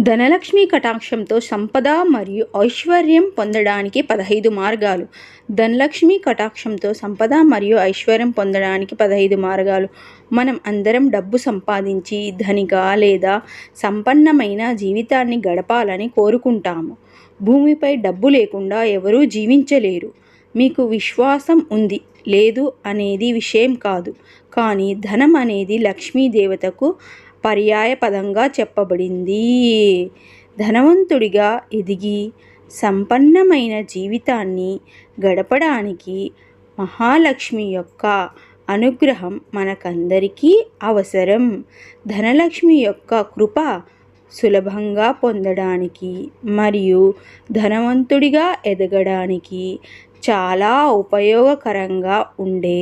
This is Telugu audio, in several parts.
ధనలక్ష్మి కటాక్షంతో సంపద మరియు ఐశ్వర్యం పొందడానికి పదహైదు మార్గాలు. ధనలక్ష్మి కటాక్షంతో సంపద మరియు ఐశ్వర్యం పొందడానికి పదహైదు మార్గాలు. మనం అందరం డబ్బు సంపాదించి ధనిక లేదా సంపన్నమైన జీవితాన్ని గడపాలని కోరుకుంటాము. భూమిపై డబ్బు లేకుండా ఎవరూ జీవించలేరు. మీకు విశ్వాసం ఉంది లేదు అనేది విషయం కాదు. కానీ ధనం అనేది లక్ష్మీదేవతకు పర్యాయ పదంగా చెప్పబడింది. ధనవంతుడిగా ఎదిగి సంపన్నమైన జీవితాన్ని గడపడానికి మహాలక్ష్మి యొక్క అనుగ్రహం మనకందరికీ అవసరం. ధనలక్ష్మి యొక్క కృప సులభంగా పొందడానికి మరియు ధనవంతుడిగా ఎదగడానికి చాలా ఉపయోగకరంగా ఉండే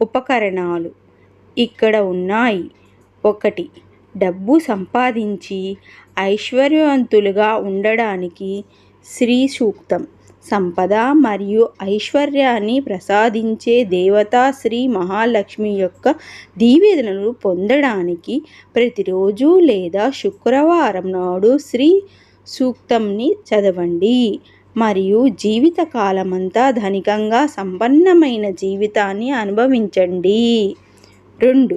ఉపకరణాలు ఇక్కడ ఉన్నాయి. ఒకటి డబ్బు సంపాదించి ఐశ్వర్యవంతులుగా ఉండడానికి శ్రీ సూక్తం. సంపద మరియు ఐశ్వర్యాన్ని ప్రసాదించే దేవత శ్రీ మహాలక్ష్మి యొక్క దీవెనలు పొందడానికి ప్రతిరోజు లేదా శుక్రవారం నాడు శ్రీ సూక్తంని చదవండి. మరియు జీవితకాలమంతా ధనికంగా సంపన్నమైన జీవితాన్ని అనుభవించండి. రెండు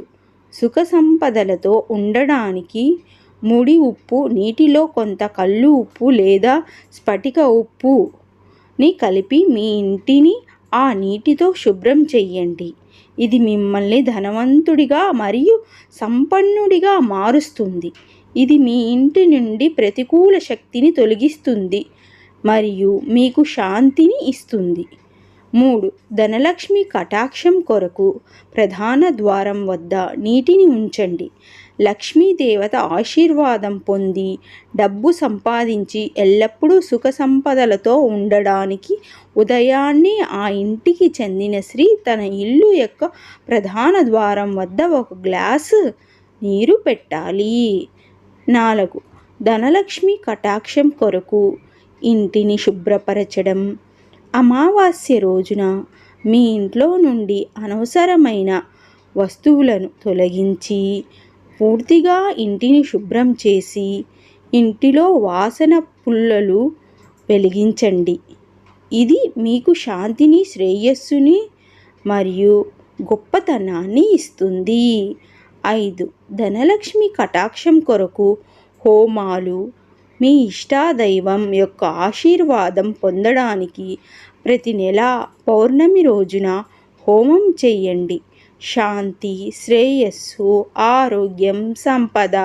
సుఖ సంపదలతో ఉండడానికి ముడి ఉప్పు నీటిలో కొంత కళ్ళు ఉప్పు లేదా స్ఫటిక ఉప్పుని కలిపి మీ ఇంటిని ఆ నీటితో శుభ్రం చెయ్యండి. ఇది మిమ్మల్ని ధనవంతుడిగా మరియు సంపన్నుడిగా మారుస్తుంది. ఇది మీ ఇంటి నుండి ప్రతికూల శక్తిని తొలగిస్తుంది మరియు మీకు శాంతిని ఇస్తుంది. మూడు ధనలక్ష్మి కటాక్షం కొరకు ప్రధాన ద్వారం వద్ద నీటిని ఉంచండి. లక్ష్మీదేవత ఆశీర్వాదం పొంది డబ్బు సంపాదించి ఎల్లప్పుడూ సుఖ సంపదలతో ఉండడానికి ఉదయాన్నే ఆ ఇంటికి చెందిన స్త్రీ తన ఇల్లు యొక్క ప్రధాన ద్వారం వద్ద ఒక గ్లాసు నీరు పెట్టాలి. నాలుగు ధనలక్ష్మి కటాక్షం కొరకు ఇంటిని శుభ్రపరచడం. అమావాస్య రోజున మీ ఇంట్లో నుండి అనవసరమైన వస్తువులను తొలగించి పూర్తిగా ఇంటిని శుభ్రం చేసి ఇంటిలో వాసన పుల్లలు వెలిగించండి. ఇది మీకు శాంతిని శ్రేయస్సుని మరియు గొప్పతనాన్ని ఇస్తుంది. ఐదు. ధనలక్ష్మి కటాక్షం కొరకు హోమాలు మీ ఇష్టాదైవం యొక్క ఆశీర్వాదం పొందడానికి ప్రతి నెల పౌర్ణమి రోజున హోమం చేయండి. శాంతి శ్రేయస్సు ఆరోగ్యం సంపద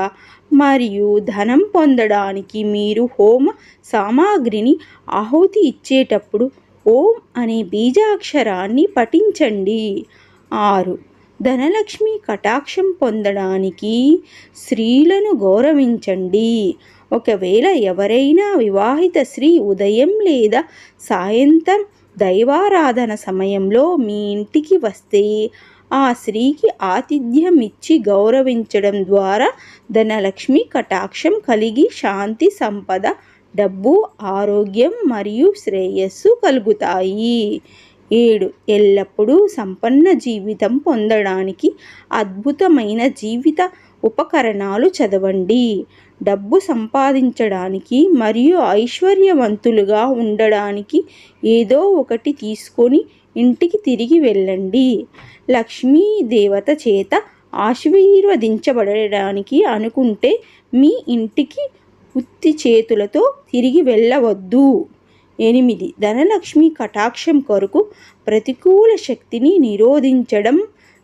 మరియు ధనం పొందడానికి మీరు హోమ సామాగ్రిని ఆహుతి ఇచ్చేటప్పుడు ఓం అనే బీజాక్షరాన్ని పఠించండి. ఆరు. ధనలక్ష్మి కటాక్షం పొందడానికి స్త్రీలను గౌరవించండి. ఒకవేళ ఎవరైనా వివాహిత స్త్రీ ఉదయం లేదా సాయంత్రం దైవారాధన సమయంలో మీ ఇంటికి వస్తే ఆ స్త్రీకి ఆతిథ్యం ఇచ్చి గౌరవించడం ద్వారా ధనలక్ష్మి కటాక్షం కలిగి శాంతి సంపద డబ్బు ఆరోగ్యం మరియు శ్రేయస్సు కలుగుతాయి. ఏడు. ఎల్లప్పుడూ సంపన్న జీవితం పొందడానికి అద్భుతమైన జీవిత ఉపకరణాలు చదవండి. డబ్బు సంపాదించడానికి మరియు ఐశ్వర్యవంతులుగా ఉండడానికి ఏదో ఒకటి తీసుకొని ఇంటికి తిరిగి వెళ్ళండి. లక్ష్మీ దేవత చేత ఆశీర్వదించబడడానికి అనుకుంటే మీ ఇంటికి ఉత్తి చేతులతో తిరిగి వెళ్ళవద్దు. ఎనిమిది. ధనలక్ష్మి కటాక్షం కొరకు ప్రతికూల శక్తిని నిరోధించడం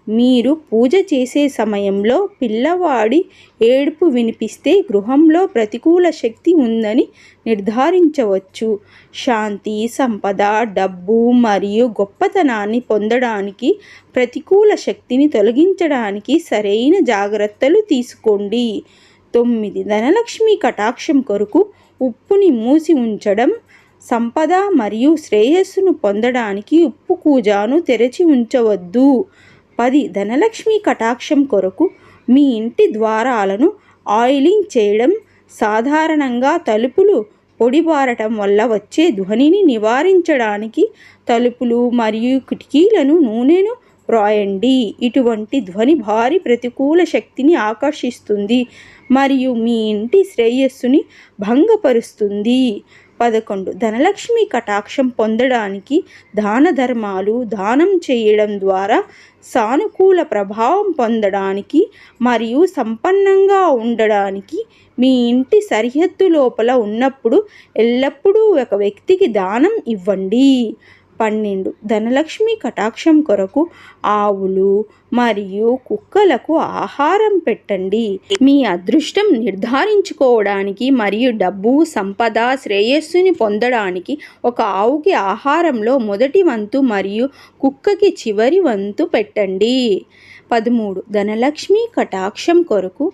మీరు పూజ చేసే సమయంలో పిల్లవాడి ఏడుపు వినిపిస్తే గృహంలో ప్రతికూల శక్తి ఉందని నిర్ధారించవచ్చు. శాంతి సంపద డబ్బు మరియు గొప్పతనాన్ని పొందడానికి ప్రతికూల శక్తిని తొలగించడానికి సరైన జాగ్రత్తలు తీసుకోండి. తొమ్మిది ధనలక్ష్మి కటాక్షం కొరకు ఉప్పుని మూసి ఉంచడం సంపద మరియు శ్రేయస్సును పొందడానికి ఉప్పు కూజాను తెరచి ఉంచవద్దు. పది ధనలక్ష్మి కటాక్షం కొరకు మీ ఇంటి ద్వారాలను ఆయిలింగ్ చేయడం సాధారణంగా తలుపులు పొడిబారటం వల్ల వచ్చే ధ్వనిని నివారించడానికి తలుపులు మరియు కిటికీలను నూనెను వ్రాయండి ఇటువంటి ధ్వని భారీ ప్రతికూల శక్తిని ఆకర్షిస్తుంది మరియు మీ ఇంటి శ్రేయస్సుని భంగపరుస్తుంది. పదకొండు. ధనలక్ష్మి కటాక్షం పొందడానికి దాన ధర్మాలు దానం చేయడం ద్వారా సానుకూల ప్రభావం పొందడానికి మరియు సంపన్నంగా ఉండడానికి మీ ఇంటి సరిహద్దు లోపల ఉన్నప్పుడు ఎల్లప్పుడూ ఒక వ్యక్తికి దానం ఇవ్వండి. పన్నెండు ధనలక్ష్మి కటాక్షం కొరకు ఆవులు మరియు కుక్కలకు ఆహారం పెట్టండి. మీ అదృష్టం నిర్ధారించుకోవడానికి మరియు డబ్బు సంపద శ్రేయస్సుని పొందడానికి ఒక ఆవుకి ఆహారంలో మొదటి వంతు మరియు కుక్కకి చివరి వంతు పెట్టండి. పదమూడు ధనలక్ష్మి కటాక్షం కొరకు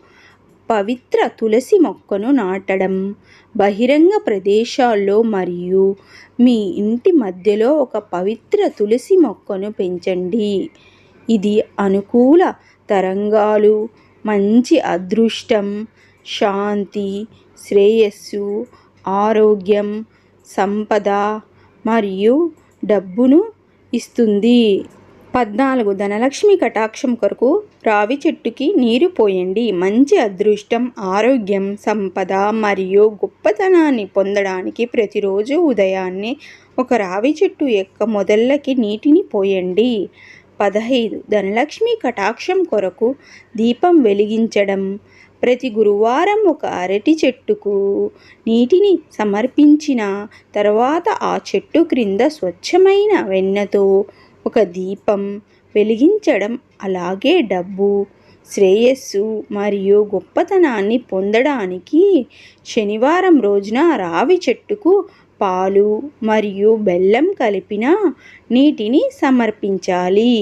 పవిత్ర తులసి మొక్కను నాటడం బహిరంగ ప్రదేశాల్లో మరియు మీ ఇంటి మధ్యలో ఒక పవిత్ర తులసి మొక్కను పెంచండి. ఇది అనుకూల తరంగాలు మంచి అదృష్టం శాంతి శ్రేయస్సు ఆరోగ్యం సంపద మరియు డబ్బును ఇస్తుంది. పద్నాలుగు ధనలక్ష్మి కటాక్షం కొరకు రావి చెట్టుకి నీరు పోయండి. మంచి అదృష్టం ఆరోగ్యం సంపద మరియు గొప్పతనాన్ని పొందడానికి ప్రతిరోజు ఉదయాన్నే ఒక రావి చెట్టు యొక్క మొదళ్ళకి నీటిని పోయండి. పదహైదు ధనలక్ష్మి కటాక్షం కొరకు దీపం వెలిగించడం. ప్రతి గురువారం ఒక అరటి చెట్టుకు నీటిని సమర్పించిన తర్వాత ఆ చెట్టు క్రింద స్వచ్ఛమైన వెన్నతో ఒక దీపం వెలిగించడం అలాగే డబ్బు శ్రేయస్సు మరియు గొప్పతనాన్ని పొందడానికి శనివారం రోజున రావి చెట్టుకు పాలు మరియు బెల్లం కలిపిన నీటిని సమర్పించాలి.